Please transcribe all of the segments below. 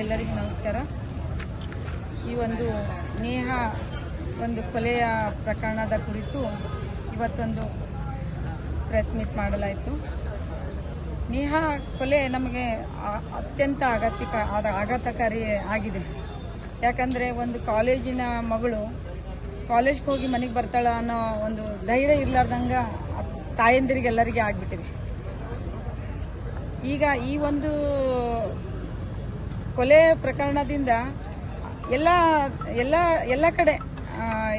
ಎಲ್ಲರಿಗೂ ನಮಸ್ಕಾರ. ಈ ಒಂದು ನೇಹ ಒಂದು ಕೊಲೆಯ ಪ್ರಕರಣದ ಕುರಿತು ಇವತ್ತೊಂದು ಪ್ರೆಸ್ ಮೀಟ್ ಮಾಡಲಾಯಿತು. ನೇಹ ಕೊಲೆ ನಮಗೆ ಅತ್ಯಂತ ಆಘಾತಿಕ ಆದ ಆಘಾತಕಾರಿ ಆಗಿದೆ. ಯಾಕಂದರೆ ಒಂದು ಕಾಲೇಜಿನ ಮಗಳು ಕಾಲೇಜ್ಗೆ ಹೋಗಿ ಮನೆಗೆ ಬರ್ತಾಳ ಅನ್ನೋ ಒಂದು ಧೈರ್ಯ ಇರ್ಲಾರ್ದಂಗೆ ತಾಯಂದಿರಿಗೆಲ್ಲರಿಗೆ ಆಗಿಬಿಟ್ಟಿದೆ. ಈಗ ಈ ಒಂದು ಕೊಲೆ ಪ್ರಕರಣದಿಂದ ಎಲ್ಲ ಎಲ್ಲ ಎಲ್ಲ ಕಡೆ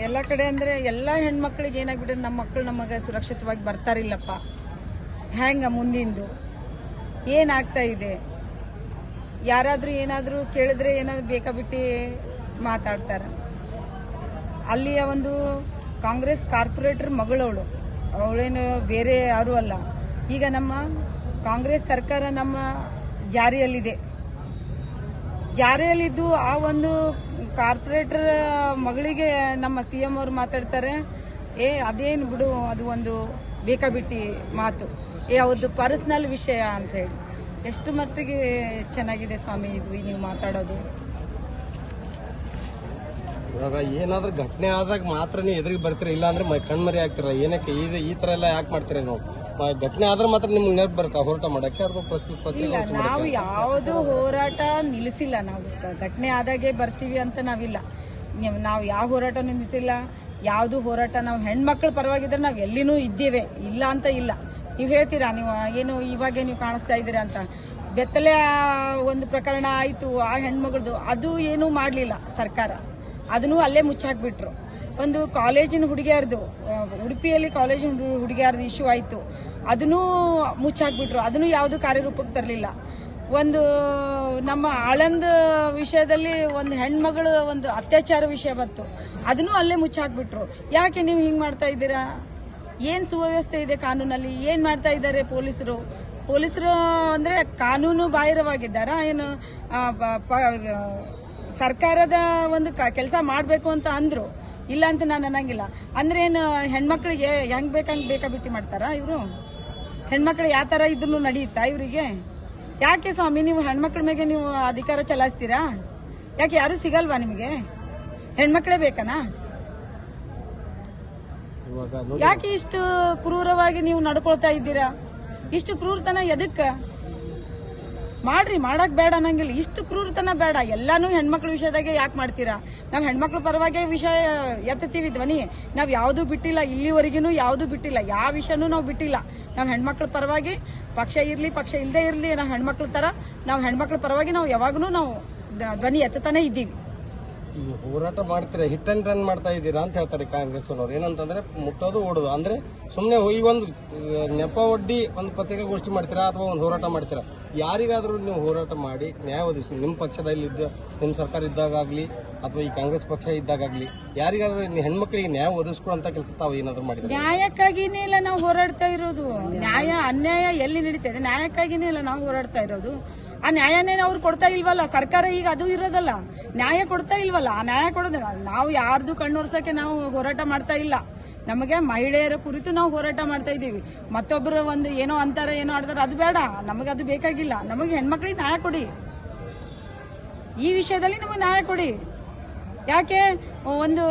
ಎಲ್ಲ ಕಡೆ ಅಂದರೆ ಎಲ್ಲ ಹೆಣ್ಮಕ್ಳಿಗೆ ಏನಾಗ್ಬಿಟ್ಟಿದೆ ನಮ್ಮ ಮಕ್ಕಳು ನಮಗೆ ಸುರಕ್ಷಿತವಾಗಿ ಬರ್ತಾರಿಲ್ಲಪ್ಪ. ಹ್ಯಾಂಗ ಮುಂದಿಂದು? ಏನಾಗ್ತಾ ಇದೆ? ಯಾರಾದರೂ ಏನಾದರೂ ಕೇಳಿದ್ರೆ ಏನಾದರೂ ಬೇಕಾಬಿಟ್ಟು ಮಾತಾಡ್ತಾರೆ. ಅಲ್ಲಿಯ ಒಂದು ಕಾಂಗ್ರೆಸ್ ಕಾರ್ಪೊರೇಟರ್ ಮಗಳವಳು. ಅವಳೇನು ಬೇರೆ ಯಾರೂ ಅಲ್ಲ. ಈಗ ನಮ್ಮ ಕಾಂಗ್ರೆಸ್ ಸರ್ಕಾರ ನಮ್ಮ ಜಾರಿಯಲ್ಲಿದೆ. ಜಾರಿಯಲ್ಲಿದ್ದು ಆ ಒಂದು ಕಾರ್ಪೊರೇಟರ್ ಮಗಳಿಗೆ ನಮ್ಮ ಸಿ ಎಂ ಅವರು ಮಾತಾಡ್ತಾರೆ, ಏ, ಅದೇನು ಬಿಡು, ಅದು ಒಂದು ಬೇಕಾಬಿಟ್ಟಿ ಮಾತು. ಏ ಅವ್ರದ್ದು ಪರ್ಸ್ನಲ್ ವಿಷಯ ಅಂತ ಹೇಳಿ. ಎಷ್ಟು ಮಟ್ಟಿಗೆ ಚೆನ್ನಾಗಿದೆ ಸ್ವಾಮಿ ಇದು ನೀವು ಮಾತಾಡೋದು? ಇವಾಗ ಏನಾದ್ರೂ ಘಟನೆ ಆದಾಗ ಮಾತ್ರ ನೀವು ಎದುರಿಗೆ ಬರ್ತೀರಾ? ಇಲ್ಲ ಅಂದ್ರೆ ಕಣ್ಮರಿ ಆಗ್ತಿರಲ್ಲ. ಏನಕ್ಕೆ ಈ ಈ ತರ ಎಲ್ಲ ಯಾಕೆ ಮಾಡ್ತೀರಾ ನಾವು? ಘಟನೆ ಆದ್ರೆ ಮಾತ್ರ ನಿಮ್ಗೆ ನೆನಪು ಬರುತ್ತಾ? ಹೋರಾಟ ಮಾಡಕ್ಕೆ ಇಲ್ಲ ನಾವು ಯಾವುದು ಹೋರಾಟ ನಿಲ್ಲಿಸಿಲ್ಲ. ನಾವು ಘಟನೆ ಆದಾಗೆ ಬರ್ತೀವಿ ಅಂತ ನಾವಿಲ್ಲ. ನೀವು- ನಾವು ಯಾವ ಹೋರಾಟ ನಿಲ್ಲಿಸಿಲ್ಲ ಯಾವುದು ಹೋರಾಟ ನಾವು ಹೆಣ್ಮಕ್ಳ ಪರವಾಗಿದ್ರೆ ನಾವು ಎಲ್ಲಿನೂ ಇದ್ದೇವೆ. ಇಲ್ಲ ಅಂತ ಇಲ್ಲ. ನೀವು ಹೇಳ್ತೀರಾ? ನೀವು ಏನು ಇವಾಗೆ ನೀವು ಕಾಣಿಸ್ತಾ ಇದ್ದೀರಾ ಅಂತ. ಬೆತ್ತಲೆ ಒಂದು ಪ್ರಕರಣ ಆಯಿತು ಆ ಹೆಣ್ಮಗಳದು ಅದು ಏನೂ ಮಾಡಲಿಲ್ಲ ಸರ್ಕಾರ. ಅದನ್ನು ಅಲ್ಲೇ ಮುಚ್ಚಾಕ್ಬಿಟ್ರು. ಒಂದು ಕಾಲೇಜಿನ ಹುಡುಗಿಯರ್ದು ಉಡುಪಿಯಲ್ಲಿ ಕಾಲೇಜಿನ ಹುಡುಗಿಯಾರ್ದು ಇಶ್ಯೂ ಆಯಿತು. ಅದನ್ನು ಮುಚ್ಚಾಕ್ಬಿಟ್ರು. ಅದನ್ನು ಯಾವುದು ಕಾರ್ಯರೂಪಕ್ಕೆ ತರಲಿಲ್ಲ. ಒಂದು ನಮ್ಮ ಆಳಂದ ವಿಷಯದಲ್ಲಿ ಒಂದು ಹೆಣ್ಮಗಳು ಒಂದು ಅತ್ಯಾಚಾರ ವಿಷಯ ಬಂತು. ಅದನ್ನು ಅಲ್ಲೇ ಮುಚ್ಚಾಕ್ಬಿಟ್ರು. ಯಾಕೆ ನೀವು ಹಿಂಗೆ ಮಾಡ್ತಾ ಇದ್ದೀರಾ? ಏನು ಸುವ್ಯವಸ್ಥೆ ಇದೆ ಕಾನೂನಲ್ಲಿ? ಏನು ಮಾಡ್ತಾ ಇದ್ದಾರೆ ಪೊಲೀಸರು? ಪೊಲೀಸರು ಅಂದರೆ ಕಾನೂನು ಬಾಹಿರವಾಗಿದ್ದಾರಾ ಏನು ಸರ್ಕಾರದ ಒಂದು ಕೆಲಸ ಮಾಡಬೇಕು ಅಂತ ಅಂದ್ರು. ಇಲ್ಲ ಅಂತ ನಾನು ಅನ್ನಂಗಿಲ್ಲ. ಅಂದ್ರೆ ಏನು ಹೆಣ್ಮಕ್ಳಿಗೆ ಹೆಂಗ್ ಬೇಕಾ ಬೇಕಾಬಿಟ್ಟಿ ಮಾಡ್ತಾರಾ ಇವರು? ಹೆಣ್ಮಕ್ಳು ಯಾವ ಥರ ಇದ್ರು ನಡೆಯುತ್ತಾ ಇವರಿಗೆ? ಯಾಕೆ ಸ್ವಾಮಿ ನೀವು ಹೆಣ್ಮಕ್ಳ ಮೇಲೆ ನೀವು ಅಧಿಕಾರ ಚಲಾಯಿಸ್ತೀರಾ? ಯಾಕೆ ಯಾರು ಸಿಗಲ್ವಾ ನಿಮಗೆ? ಹೆಣ್ಮಕ್ಳೇ ಬೇಕನಾ? ಯಾಕೆ ಇಷ್ಟು ಕ್ರೂರವಾಗಿ ನೀವು ನಡ್ಕೊಳ್ತಾ ಇದ್ದೀರಾ? ಇಷ್ಟು ಕ್ರೂರತನ ಎದಕ್ಕ? ಮಾಡ್ರಿ, ಮಾಡಕ್ ಬೇಡ ಅನ್ನಂಗಿಲ್ಲ. ಇಷ್ಟು ಕ್ರೂರತನ ಬೇಡ. ಎಲ್ಲಾನು ಹೆಣ್ಮಕ್ಳ ವಿಷಯದಾಗೆ ಯಾಕೆ ಮಾಡ್ತೀರಾ? ನಾವು ಹೆಣ್ಮಕ್ಳ ಪರವಾಗಿ ವಿಷಯ ಎತ್ತತೀವಿ ಧ್ವನಿ. ನಾವು ಯಾವುದು ಬಿಟ್ಟಿಲ್ಲ ಇಲ್ಲಿವರೆಗೂ ಯಾವುದು ಬಿಟ್ಟಿಲ್ಲ. ಯಾವ ವಿಷಯನೂ ನಾವು ಬಿಟ್ಟಿಲ್ಲ. ನಾವು ಹೆಣ್ಮಕ್ಳ ಪರವಾಗಿ ಪಕ್ಷ ಇರಲಿ, ಪಕ್ಷ ಇಲ್ಲದೆ ಇರಲಿ ನಾವು ಹೆಣ್ಮಕ್ಳ ತರ ನಾವು ಹೆಣ್ಮಕ್ಳ ಪರವಾಗಿ ನಾವು ಯಾವಾಗೂ ನಾವು ಧ್ವನಿ ಎತ್ತತಾನೆ ಇದ್ದೀವಿ. ಈ ಹೋರಾಟ ಮಾಡ್ತೀರಾ? ಹಿಟ್ ಅಂಡ್ ರನ್ ಮಾಡ್ತಾ ಇದ್ದೀರಾ ಅಂತ ಹೇಳ್ತಾರೆ ಕಾಂಗ್ರೆಸ್ ಅವರು ಏನಂತಂದ್ರೆ ಮುಟ್ಟೋದು, ಓಡೋದು. ಅಂದ್ರೆ ಸುಮ್ಮನೆ ಈ ಒಂದು ನೆಪ ಒಡ್ಡಿ ಒಂದು ಪತ್ರಿಕಾಗೋಷ್ಠಿ ಮಾಡ್ತೀರಾ ಅಥವಾ ಒಂದು ಹೋರಾಟ ಮಾಡ್ತೀರಾ? ಯಾರಿಗಾದ್ರೂ ನೀವು ಹೋರಾಟ ಮಾಡಿ ನ್ಯಾಯ ಒದಗಿಸಿ. ನಿಮ್ಮ ಪಕ್ಷದಲ್ಲಿ ಇದ್ದ ನಿಮ್ಮ ಸರ್ಕಾರ ಇದ್ದಾಗಲಿ ಅಥವಾ ಈ ಕಾಂಗ್ರೆಸ್ ಪಕ್ಷ ಇದ್ದಾಗಲಿ ಯಾರಿಗಾದ್ರೂ ನೀವು ಹೆಣ್ಮಕ್ಳಿಗೆ ನ್ಯಾಯ ಒದಗಿಸ್ಕೊಡಂತ ಕೆಲಸ ತಾವು ಏನಾದ್ರು ಮಾಡಿ ನ್ಯಾಯಕ್ಕಾಗಿನೇ ಇಲ್ಲ ನಾವು ಹೋರಾಡ್ತಾ ಇರೋದು. ನ್ಯಾಯ, ಅನ್ಯಾಯ ಎಲ್ಲಿ ನಡೀತಾ ಇದೆ? ನ್ಯಾಯಕ್ಕಾಗಿನೇ ಇಲ್ಲ ನಾವು ಹೋರಾಡ್ತಾ ಇರೋದು. ಆ ನ್ಯಾಯನೇ ಅವ್ರು ಕೊಡ್ತಾ ಇಲ್ವಲ್ಲ? ಸರ್ಕಾರ ಈಗ ಅದು ಇರೋದಲ್ಲ. ನ್ಯಾಯ ಕೊಡ್ತಾ ಇಲ್ವಲ್ಲ? ಆ ನ್ಯಾಯ ಕೊಡೋದ್ರ ನಾವು ಯಾರ್ದು ಕಣ್ಣೊರ್ಸಕ್ಕೆ ನಾವು ಹೋರಾಟ ಮಾಡ್ತಾ ಇಲ್ಲ. ನಮಗೆ ಮಹಿಳೆಯರ ಕುರಿತು ನಾವು ಹೋರಾಟ ಮಾಡ್ತಾ ಇದ್ದೀವಿ. ಮತ್ತೊಬ್ಬರು ಒಂದು ಏನೋ ಅಂತಾರೆ, ಏನೋ ಆಡ್ತಾರೆ, ಅದು ಬೇಡ. ನಮಗೆ ಅದು ಬೇಕಾಗಿಲ್ಲ. ನಮಗೆ ಹೆಣ್ಮಕ್ಳಿಗೆ ನ್ಯಾಯ ಕೊಡಿ. ಈ ವಿಷಯದಲ್ಲಿ ನಮಗೆ ನ್ಯಾಯ ಕೊಡಿ. ಯಾಕೆ? ಒಂದು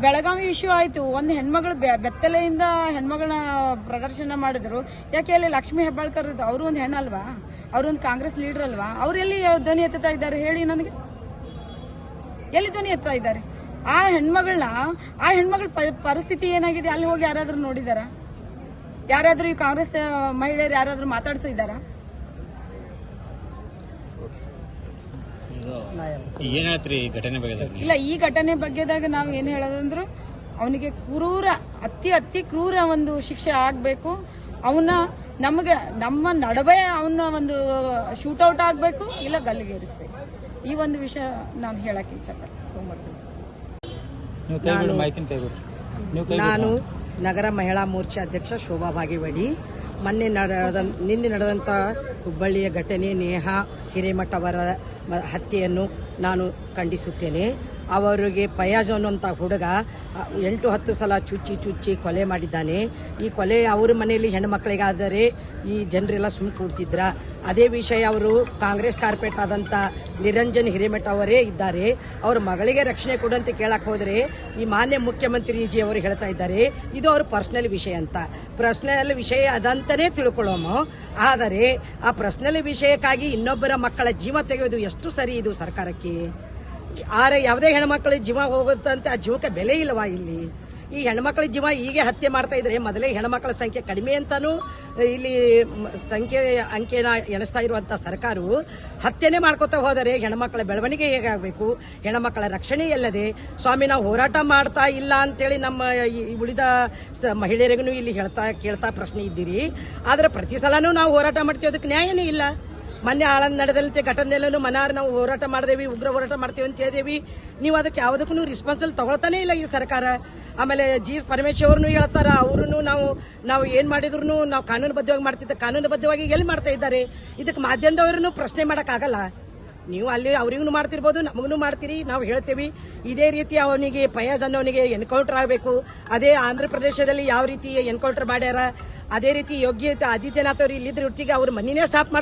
ಬೆಳಗಾವಿ ಇಶ್ಯೂ ಆಯಿತು. ಒಂದು ಹೆಣ್ಮಗಳು ಬೆತ್ತಲೆಯಿಂದ ಹೆಣ್ಮಗಳನ್ನ ಪ್ರದರ್ಶನ ಮಾಡಿದ್ರು. ಯಾಕೆ ಅಲ್ಲಿ ಲಕ್ಷ್ಮೀ ಹೆಬ್ಬಾಳ್ಕರ್ ಅವರು ಒಂದು ಹೆಣ್ಣಲ್ವಾ? ಅವರೊಂದು ಕಾಂಗ್ರೆಸ್ ಲೀಡರ್ ಅಲ್ವಾ? ಅವ್ರು ಎಲ್ಲಿ ಧ್ವನಿ ಎತ್ತುತ್ತಾ ಇದ್ದಾರೆ ಹೇಳಿ ನನಗೆ? ಎಲ್ಲಿ ಧ್ವನಿ ಎತ್ತಾ ಇದ್ದಾರೆ? ಆ ಹೆಣ್ಮಗಳನ್ನ ಆ ಹೆಣ್ಮಗಳ ಪರಿಸ್ಥಿತಿ ಏನಾಗಿದೆ? ಅಲ್ಲಿ ಹೋಗಿ ಯಾರಾದರೂ ನೋಡಿದಾರ? ಯಾರಾದರೂ ಈ ಕಾಂಗ್ರೆಸ್ ಮಹಿಳೆಯರು ಯಾರಾದರೂ ಮಾತಾಡ್ಸಿದ್ದಾರಾ ಏನ್ ಹೇಳ್ತೀರಿ ಈ ಘಟನೆ ಬಗ್ಗೆ? ಇಲ್ಲ ಈ ಘಟನೆ ಬಗ್ಗೆದಾಗ ನಾವು ಏನು ಹೇಳೋದಂದ್ರು ಅವನಿಗೆ ಕ್ರೂರ ಅತಿ ಅತಿ ಕ್ರೂರ ಒಂದು ಶಿಕ್ಷೆ ಆಗಬೇಕು. ಅವನ ನಮಗೆ ನಮ್ಮ ನಡುವೆ ಅವನ ಒಂದು ಶೂಟೌಟ್ ಆಗಬೇಕು ಇಲ್ಲ ಗಲ್ಲಿಗೇರಿಸ್ಬೇಕು. ಈ ಒಂದು ವಿಷಯ ನಾನು ಹೇಳಕ್ಕೆ ಇಚ್ಛಪಡ್ತೀನಿ. ನಾನು ನಗರ ಮಹಿಳಾ ಮೋರ್ಚೆ ಅಧ್ಯಕ್ಷ ಶೋಭಾ ಭಾಗಿವಾಡಿ ಮೊನ್ನೆ ನಡೆದ ನಿನ್ನೆ ನಡೆದಂಥ ಹುಬ್ಬಳ್ಳಿಯ ಘಟನೆ ನೇಹಾ ಹಿರೇಮಠ ಅವರ ಹತ್ಯೆಯನ್ನು ನಾನು ಖಂಡಿಸುತ್ತೇನೆ. ಅವರಿಗೆ ಪಯಾಜ್ ಅನ್ನುವಂಥ ಹುಡುಗ ಎಂಟು ಹತ್ತು ಸಲ ಚುಚ್ಚಿ ಚುಚ್ಚಿ ಕೊಲೆ ಮಾಡಿದ್ದಾನೆ. ಈ ಕೊಲೆ ಅವರ ಮನೆಯಲ್ಲಿ ಹೆಣ್ಣು ಮಕ್ಕಳಿಗಾದರೆ ಈ ಜನರೆಲ್ಲ ಸುಮ್ಮನೆ ಕೂಡ್ತಿದ್ರ? ಅದೇ ವಿಷಯ ಅವರು ಕಾಂಗ್ರೆಸ್ ಕಾರ್ಪೆಟ್ ಆದಂಥ ನಿರಂಜನ್ ಹಿರೇಮಠ ಅವರೇ ಇದ್ದಾರೆ. ಅವರ ಮಗಳಿಗೆ ರಕ್ಷಣೆ ಕೊಡುವಂತೆ ಕೇಳಕ್ ಹೋದರೆ ಈ ಮಾನ್ಯ ಮುಖ್ಯಮಂತ್ರಿಜಿ ಅವರು ಹೇಳ್ತಾ ಇದ್ದಾರೆ. ಇದು ಅವ್ರ ಪರ್ಸನಲ್ ವಿಷಯ ಅಂತ. ಪರ್ಸ್ನಲ್ ವಿಷಯ ಅದಂತಲೇ ತಿಳ್ಕೊಳ್ಳೋಮ ಆದರೆ ಆ ಪರ್ಸನಲ್ ವಿಷಯಕ್ಕಾಗಿ ಇನ್ನೊಬ್ಬರ ಮಕ್ಕಳ ಜೀವ ತೆಗೆಯೋದು ಎಷ್ಟು ಸರಿ ಇದು ಸರ್ಕಾರಕ್ಕೆ? ಆರೆ ಯಾವುದೇ ಹೆಣ್ಮಕ್ಳ ಜೀವ ಹೋಗುತ್ತಂತೆ, ಆ ಜೀವಕ್ಕೆ ಬೆಲೆ ಇಲ್ಲವಾ ಇಲ್ಲಿ? ಈ ಹೆಣ್ಮಕ್ಳ ಜೀವ ಹೀಗೆ ಹತ್ಯೆ ಮಾಡ್ತಾ ಇದ್ರೆ ಮೊದಲೇ ಹೆಣ್ಮಕ್ಳ ಸಂಖ್ಯೆ ಕಡಿಮೆ ಅಂತಾನು ಇಲ್ಲಿ ಸಂಖ್ಯೆ, ಅಂಕೆನ ಎಣಿಸ್ತಾ ಇರುವಂತ ಸರ್ಕಾರವು ಹತ್ಯೆನೇ ಮಾಡ್ಕೋತಾ ಹೋದರೆ ಹೆಣ್ಮಕ್ಳ ಬೆಳವಣಿಗೆ ಹೇಗಾಗಬೇಕು? ಹೆಣ್ಮಕ್ಳ ರಕ್ಷಣೆ ಎಲ್ಲದೆ? ಸ್ವಾಮಿ, ನಾವು ಹೋರಾಟ ಮಾಡ್ತಾ ಇಲ್ಲ ಅಂತೇಳಿ ನಮ್ಮ ಈ ಉಳಿದ ಮಹಿಳೆಯರಿಗೂ ಇಲ್ಲಿ ಹೇಳ್ತಾ, ಕೇಳ್ತಾ ಪ್ರಶ್ನೆ ಇದ್ದೀರಿ. ಆದ್ರೆ ಪ್ರತಿ ಸಲನೂ ನಾವು ಹೋರಾಟ ಮಾಡ್ತೀವಿ, ಅದಕ್ಕೆ ನ್ಯಾಯನೇ ಇಲ್ಲ. ಮೊನ್ನೆ ಆಳ ನಡೆದಂತೆ ಘಟನೆಯಲ್ಲೂ ಮನಾರ ನಾವು ಹೋರಾಟ ಮಾಡಿದೇವಿ, ಉಗ್ರ ಹೋರಾಟ ಮಾಡ್ತೀವಿ ಅಂತ ಹೇಳಿದೇವಿ. ನೀವು ಅದಕ್ಕೆ ಯಾವುದಕ್ಕೂ ರಿಸ್ಪಾನ್ಸಿಬಲ್ ತಗೊಳ್ತಾನೆ ಇಲ್ಲ ಈ ಸರ್ಕಾರ. ಆಮೇಲೆ ಜಿ ಪರಮೇಶ್ವರನು ಹೇಳ್ತಾರ ಅವ್ರೂ ನಾವು ನಾವು ಏನು ಮಾಡಿದ್ರು ನಾವು ಕಾನೂನುಬದ್ಧವಾಗಿ ಮಾಡ್ತಿದ್ದೆ, ಕಾನೂನುಬದ್ಧವಾಗಿ ಎಲ್ಲಿ ಮಾಡ್ತಾ ಇದ್ದಾರೆ? ಇದಕ್ಕೆ ಮಾಧ್ಯಮದವರನ್ನು ಪ್ರಶ್ನೆ ಮಾಡೋಕ್ಕಾಗಲ್ಲ. ನೀವು ಅಲ್ಲಿ ಅವ್ರಿಗೂ ಮಾಡ್ತಿರ್ಬೋದು, ನಮಗೂ ಮಾಡ್ತೀರಿ, ನಾವು ಹೇಳ್ತೀವಿ. ಇದೇ ರೀತಿ ಅವನಿಗೆ ಫಯಾಜ್ ಅನ್ನೋನಿಗೆ ಎನ್ಕೌಂಟರ್ ಆಗಬೇಕು. ಅದೇ ಆಂಧ್ರ ಪ್ರದೇಶದಲ್ಲಿ ಯಾವ ರೀತಿ ಎನ್ಕೌಂಟರ್ ಮಾಡ್ಯಾರ, ಅದೇ ರೀತಿ ಯೋಗ್ಯತೆ ಆದಿತ್ಯನಾಥ್ ಅವ್ರು ಇಲ್ಲಿದ್ರೆ ಇರ್ತಿಗೆ ಅವ್ರ ಮನಿನೇ ಸಾಫ್ ಮಾಡ್ತಾರೆ